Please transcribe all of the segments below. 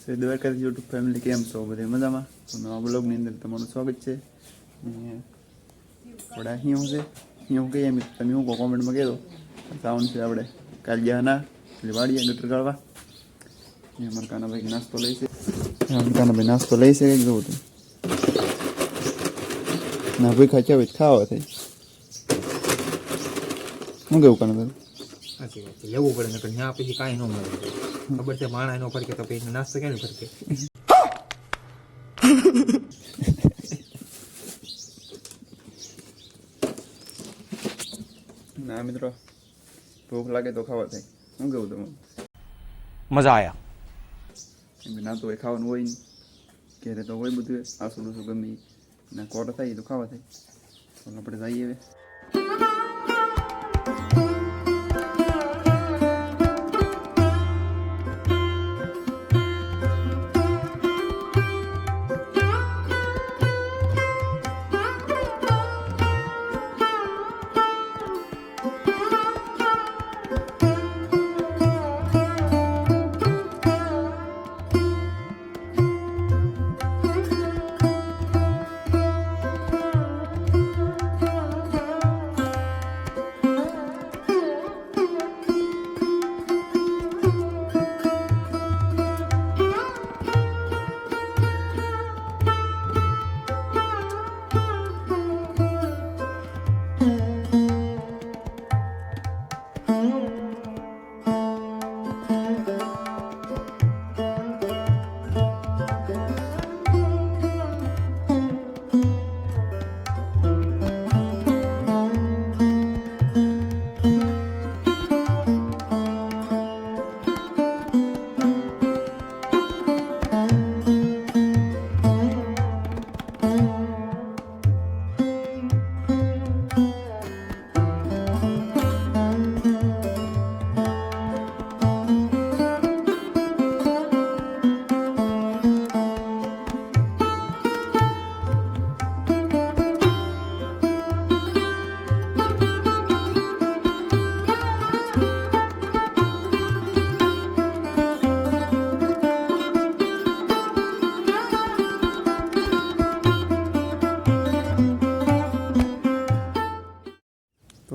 શ્રી દ્વારકાથી YouTube family કેમ છો? બધે મજામાં? તો નવા બ્લોગની અંદર તમારું સ્વાગત છે. થોડા અહીં હું છે? અહીં હું કહીએ મિત્રો, તમે હું કહો? કોમેન્ટમાં કહેજો. સાઉન્ડ છે આપણે કાલ ગયા ના એટલે વાડીએ ગટર કાઢવા અમારા કાનાભાઈ નાસ્તો લઈ છે. કાનાભાઈ નાસ્તો લઈ છે. કંઈક તું. ના, ભાઈ ખાચા તો ખાવા થઈ શું કેવું કાનાભાઈ? લેવું પડે, નકર ત્યાં પછી કાંઈ ન મળે. ખબર છે માણા એનો ફરકે તો પછી નાસ્તો ક્યાં ફરકે? ના મિત્રો ભૂખ લાગે તો ખાવા થાય. શું કેવું તમે મજા આવ્યા ના તો હોય ખાવાનું હોય નહીં. ઘેરે તો હોય બધું આસુ નસું ગમે. ના કોટ થાય તો ખાવા થાય. આપણે જઈએ હવે.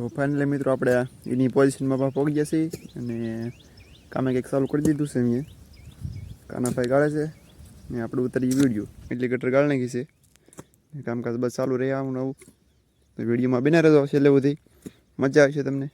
તો ફાઇનલી મિત્રો આપણે એની પોઝિશનમાં પણ પહોંચી ગયા છીએ અને કામે કંઈક ચાલુ કરી દીધું છે મેં કાનાભાઈ ગાળે છે ને આપણે ઉતારી વીડિયો એટલે ગટર ગાળ નાખી છે. કામકાજ બસ ચાલુ રહે આવું નવું તો વિડીયોમાં બિના રહેજો છેલ્લે બધી મજા આવશે તમને.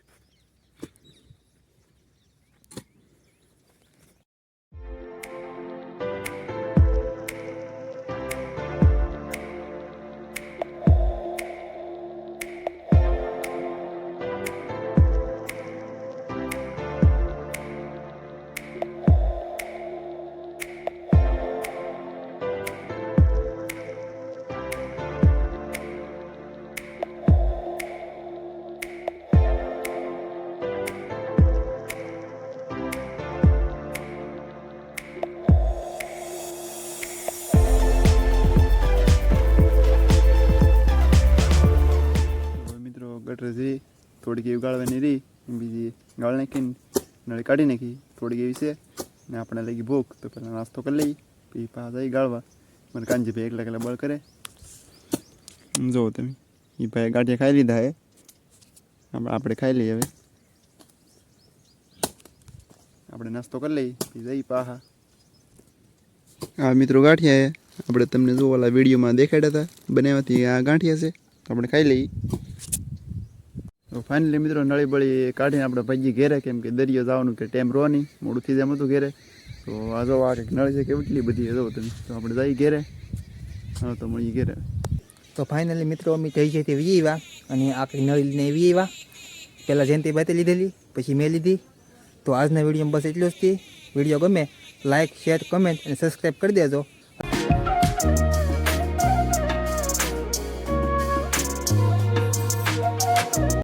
મિત્રો છે. થોડીક એવી ગાળવાની રહી, બીજી ગાળ નાખીને નળી કાઢી નાખી. થોડીક એવી છે ને આપણે લાગી ભૂખ, તો પહેલાં નાસ્તો કરી લઈ પછી પાછા ગાળવા. મને કાંજી ભાઈ એકલા એકલા બળ કરે. જુઓ તમે. એ ભાઈ ગાંઠિયા ખાઈ લીધા હે. આપણે ખાઈ લઈએ હવે. આપણે નાસ્તો કરી લઈએ, પછી જઈ પાહા. આ મિત્રો ગાંઠિયા આપણે તમને જો ઓલા વિડીયોમાં દેખાડ્યા હતા. બનાવવાથી આ ગાંઠિયા છે. તો આપણે ખાઈ લઈએ. ફાઇનલી મિત્રો નળી બળી કાઢીને આપણે ભાજી ઘેરે કેમ કે દરિયો જવાનું કે ટાઈમ રહો નહીં, મોડું થઈ જાય હતું ઘેરે. તો આ જો આ કંઈક નળી છે કેટલી બધી જો તમે. તો આપણે જઈ ઘેરે. હા, તો મળીએ ઘેરે. તો ફાઇનલી મિત્રો અમે જઈ જઈ તે વીવા અને આખી નળી લઈને વીવા પહેલાં જયંતિ બાતે લીધેલી, પછી મેં લીધી. તો આજના વિડીયોમાં બસ એટલું જ થી વીડિયો ગમે લાઇક શેર કમેન્ટ અને સબસ્ક્રાઈબ કરી દેજો.